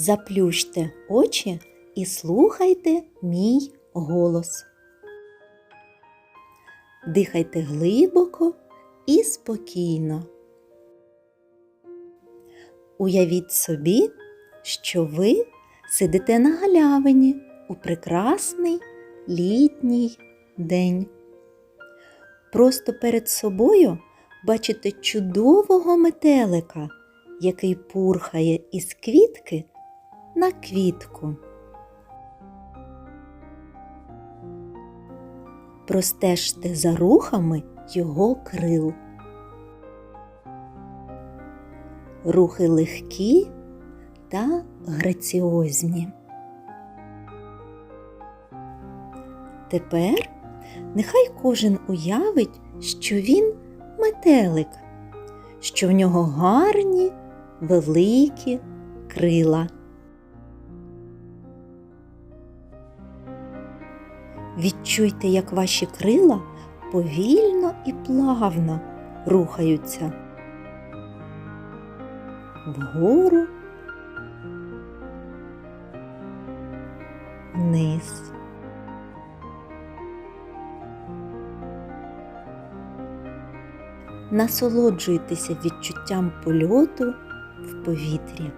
Заплющте очі і слухайте мій голос. Дихайте глибоко і спокійно. Уявіть собі, що ви сидите на галявині у прекрасний літній день. Просто перед собою бачите чудового метелика, який пурхає із квітки на квітку. Простежте за рухами його крил. Рухи легкі та граціозні. Тепер нехай кожен уявить, що він метелик, що в нього гарні великі крила. Відчуйте, як ваші крила повільно і плавно рухаються вгору, вниз. Насолоджуйтеся відчуттям польоту в повітрі.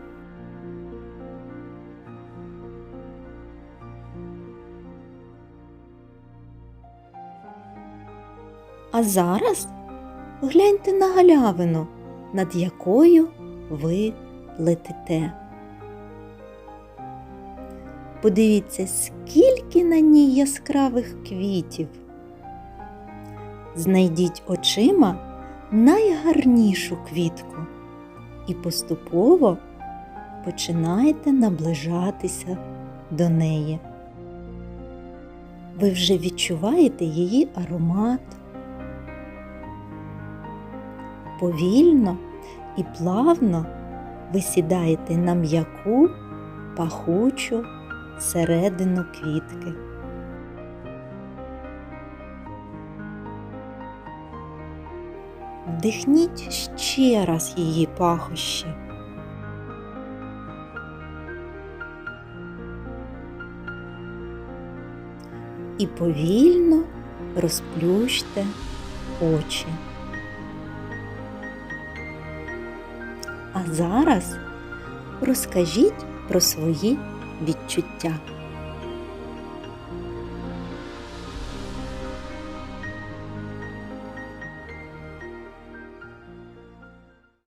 А зараз гляньте на галявину, над якою ви летите. Подивіться, скільки на ній яскравих квітів. Знайдіть очима найгарнішу квітку і поступово починайте наближатися до неї. Ви вже відчуваєте її аромат. Повільно і плавно ви сідаєте на м'яку, пахучу середину квітки. Вдихніть ще раз її пахощі. І повільно розплющте очі. А зараз розкажіть про свої відчуття.